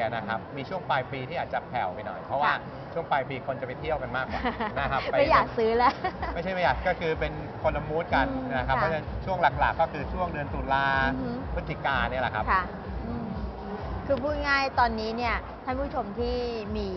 ๆอะนะครับ มีช่วงปลายปีที่อาจจะแผ่วไปหน่อย เพราะว่าค่ะ ช่วงปลายปีคนจะไปเที่ยวกันมากกว่านะครับป ไม่อยากซื้อแล้ว ไม่ใช่ไม่อยากก็คือเป็นคนละมูดกันอืมนะครับค่ะเพราะฉะนั้นช่วงหลักๆ ก็คือช่วงเดือนตุลาอือฮึ พฤศจิกาเนี่ยแหละครับ ค่ะอืมคือพูดง่ายตอนนี้เนี่ยท่านผู้ชมที่มี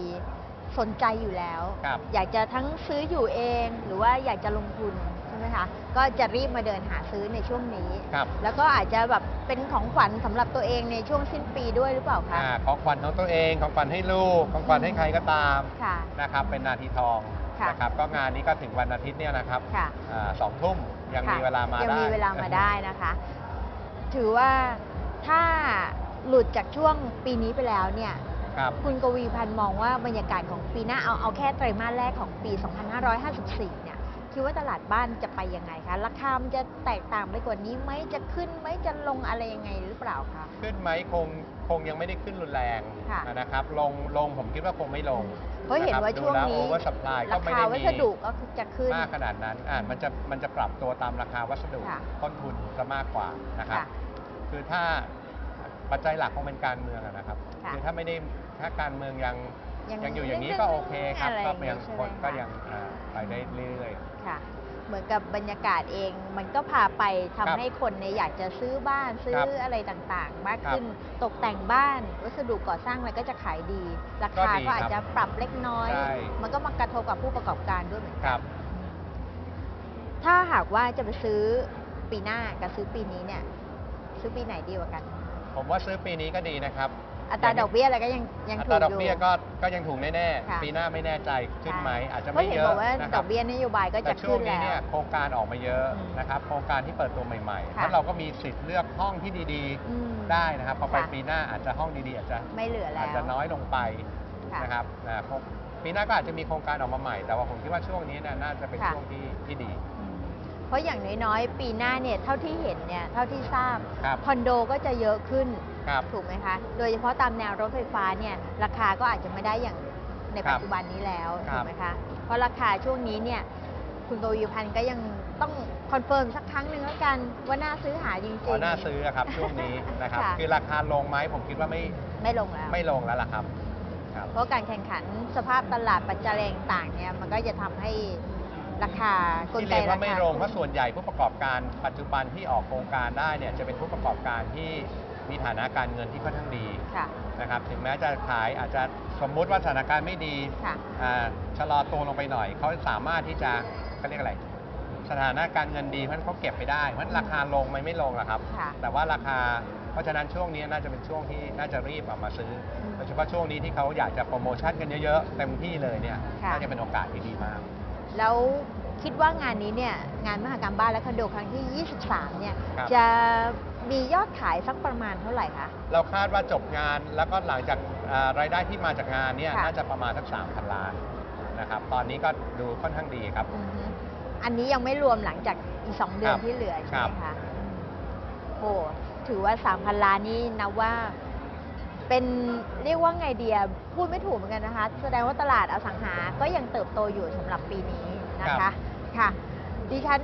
สนใจอยู่แล้ว ครับอยากจะทั้งซื้ออยู่เอง หรือว่าอยากจะลงทุนใช่ไหมคะ ก็จะรีบมาเดินหาซื้อในช่วงนี้ ครับแล้วก็อาจจะแบบเป็นของขวัญสำหรับตัวเองในช่วงสิ้นปีด้วยหรือเปล่าคะอ่าของขวัญของตัวเองของขวัญให้ลูกของขวัญให้ใครก็ตามค่ะ นะครับเป็นนาทีทองค่ะ นะครับก็งานนี้ก็ถึงวันอาทิตย์เนี่ยนะครับค่ะ อ่าสองทุ่มยังค่ะมีเวลามาได้ ยังมีเวลามาได้นะคะ ถือว่าถ้าหลุดจากช่วงปีนี้ไปแล้วเนี่ย ครับคุณกวีพันธ์มองว่าบรรยากาศของปีหน้าเอาเอาแค่ไตรมาสแรกของปี 2554 เนี่ย คิดว่าตลาดบ้านจะไปยังไงคะ ราคามันจะแตกต่างไปกว่านี้ไหมจะขึ้นไหมจะลงอะไรยังไงหรือเปล่าคะ ขึ้นไหมคงคงยังไม่ได้ขึ้นรุนแรงค่ะ นะครับ ลงลงผมคิดว่าคงไม่ลงเพราะเห็นว่าช่วงนี้โอเวอร์สปายก็ราไม่คาได้วัมีสดุก็จะขึ้น มากขนาดนั้นอ่ามันจะมันจะปรับตัวตามราคาวัสดุค่ะ ต้นทุนจะมากกว่านะครับ ค่ะ คือถ้าปัจจัยหลักคงเป็นการเมืองอะนะครับค่ะ คือถ้าไม่ได้ถ้าการเมืองยัง ยังยังอยู่อย่างนี้นิ่งๆก็โอเคครับอะไรก็อย่างนี้ยังใช่ไหมคนก็คะยังอ่าไปได้เรื่อยค่ะ เหมือนกับบรรยากาศเองมันก็พาไปทำครับให้คนเนี่ยอยากจะซื้อบ้านซื้อครับอะไรต่างๆ มากครับขึ้นตกแต่งบ้านวัสดุก่อสร้างอะไรก็จะขายดี ราก็คาดีก็อาจครับจะปรับเล็กน้อยใช่มันก็มากระทบกับผู้ประกอบการด้วยเหมือนๆคกัรันบถ้าหากว่าจะไปซื้อปีหน้ากับซื้อปีนี้เนี่ย ซื้อปีไหนดีกว่ากัน ผมว่าซื้อปีนี้ก็ดีนะครับ อัตราดอกเบี้ยอะไรก็ยังยังอัถูตรากดอกอยู่ เบี้ยก็ก็ยังถูกแน่ค่ะ ๆปีหน้าไม่แน่ใจขึ้นไหมใช่อาจจะเพราะไม่เห็นเยอะบอกว่านะคดรัอกเบี้ยนโยบายก็จะแต่ช่วขึ้งนนี้แล้เนี่วยโครงการออกมาเยอะอืมนะครับโครงการที่เปิดตัวใหม่ๆค่ะถ้าเราก็มีสิทธิ์เลือกห้องที่ดีอืมๆ ได้นะครับพอไปค่ะ ปีหน้าอาจจะห้องดีๆ อาจจะไม่เหลือแล้อาจวจะน้อยลงไปค่ะนะครับอ่าคงปีหน้าก็อาจจะมีโครงการออกมาใหม่ แต่ว่าผมคิดว่าช่วงนี้เนี่ยน่าจะเป็นค่ะ ช่วงที่ที่ดี อืมเพราะอย่างน้อยๆ ปีหน้าเนี่ยเท่าที่เห็นเนี่ยเท่าที่ทราบครับ คอนโดก็จะเยอะขึ้น ครับถูกไหมคะ โดยเฉพาะตามแนวรถไฟฟ้าเนี่ยราคาก็อาจจะไม่ได้อย่างในครัปับจจุบันนี้แล้วครัถูบ กไหมคะ เพราะราคาช่วงนี้เนี่ยคุณกวีพันธ์ก็ยังต้องคอนเฟิร์มสักครั้งหนึ่งแล้วกันว่าน่าซื้อหาจริงอ๋อๆน่าซื้อครับช่วงนี้นะครับ ค่ะ คือราคาลงไหมผมคิดว่าไม่ไม่ลงแล้ว ไม่ลงแล้วล่ะครับครับ เพราะการแข่งขันสภาพตลาดปัจจัยต่างๆเนี่ยมันก็จะทำให้ราคากลที่ไกเรียกราว่าไม่คาลงเพราะส่วนใหญ่ผู้ประกอบการปัจจุบันที่ออกโครงการได้เนี่ยจะเป็นผู้ประกอบการที่ มีฐานะการเงินที่ค่อนข้างดีค่ะ นะครับถึงแม้จะขายอาจจะสมมุติว่าสถานการณ์ไม่ดีค่ะ อ่าชะลอตัวลงไปหน่อย เขาสามารถที่จะเขาเรียกอะไร สถานะการเงินดีเพราะฉะนั้นเขาเก็บไปได้เพราะฉะนั้นราคาลงมันไม่ลงหรอกครับ ค่ะ แต่ว่าราคาเพราะฉะนั้นช่วงนี้น่าจะเป็นช่วงที่น่าจะรีบออกมาซื้ออมโดยเฉพาะช่วงนี้ที่เขาอยากจะโปรโมชั่นกันเยอะๆเต็มที่เลยเนี่ยค่ะ น่าจะเป็นโอกาสที่ดีมาก แล้วคิดว่างานนี้เนี่ยงานมหกรรมบ้านและคอนโดครั้งที่ 23 เนี่ยครับ จะ มียอดขายสักประมาณเท่าไหร่คะ เราคาดว่าจบงานแล้วก็หลังจากอ่ารายได้ที่มาจากงานเนี่ยค่ะ น่าจะประมาณสักสามพันล้านนะครับตอนนี้ก็ดูค่อนข้างดีครับ อือฮึอันนี้ยังไม่รวมหลังจากอีก 2 เดือนครับที่เหลือใช่ครัไหมบคะโอ้ถือว่า 3,000 ล้านนี่นับว่า เป็นเรียกว่าไงเดียพูดไม่ถูกเหมือนกันนะคะ แสดงว่าตลาดอสังหาก็ยังเติบโตอยู่สำหรับปีนี้นะคะ ค่ะ ดิฉัน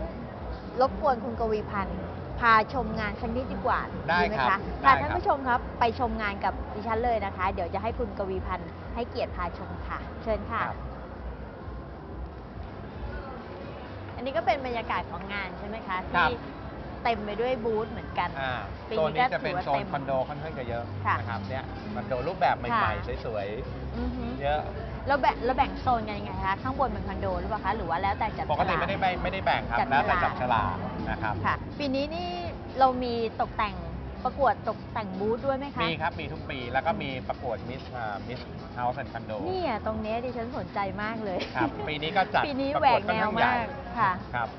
รบกวนคุณกวีพันธ์ พาชมงานสักนิดดีกว่าได้ไหมครัคะบค่ะได้ท่านครับ ผู้ชมครับไปชมงานกับดิฉันเลยนะคะ เดี๋ยวจะให้คุณกวีพันธ์ให้เกียรติพาชมค่ะ เชิญค่ะ ครับอันนี้ก็เป็นบรรยากาศของงานใช่ไหมคะครับ ที่ เต็มไปด้วยบูธเหมือนกัน อ่าปีโซนนี้นี้ก็จะเป็นถือว่าโซนเต็มคอนโดค่อนข้างจะเยอะค่ะนะครับเนี่ยคอนโดรูปแบบใหม่ค่ะ ๆสวยอือฮึๆเยอะ เราแบ่งเราแบ่งโซนกันยังไงคะข้างบนเป็นคอนโดหรือเปล่าคะหรือว่าแล้วแต่จัดปกติฉลาไม่ได้แบ่งไม่ได้แบ่งครับจัดแล้วแต่ฉลากจับฉลากนะครับ ค่ะ ปีนี้นี่เรามีตกแต่งประกวดตกแต่งบูธด้วยไหมคะมีครับ มีทุกปีแล้วก็มีประกวดมิสมิสเฮาส์แอนด์คอนโดเนี่ยตรงเนี้ยดิฉันสนใจมากเลย ครับปีนี้ก็จัดปีนี้ประแหวกวดกค่อแนนวข้างใหญ่มากค่ะ ครับ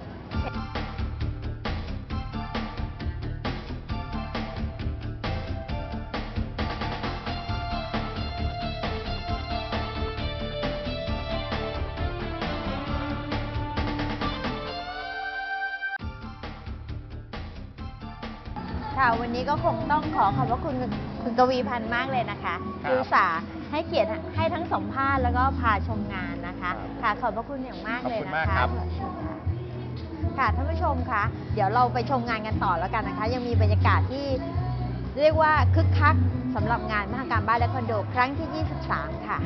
ค่ะวันนี้ก็คงต้องขอขอบพระคุณคุณกวีพันธ์มากเลยนะคะครับที่อุตส่าห์ให้เกียรติให้ทั้งสัมภาษณ์แล้วก็พาชมงานนะคะครับค่ะขอบพระคุณอย่างมากขอบเลยคุณนะมากคะครับ ค่ะท่านผู้ชมคะเดี๋ยวเราไปชมงานกันต่อแล้วกันนะคะ ยังมีบรรยากาศที่เรียกว่าคึกคักสำหรับงานมหกรรมบ้านและคอนโดครั้งที่ 23 ค่ะ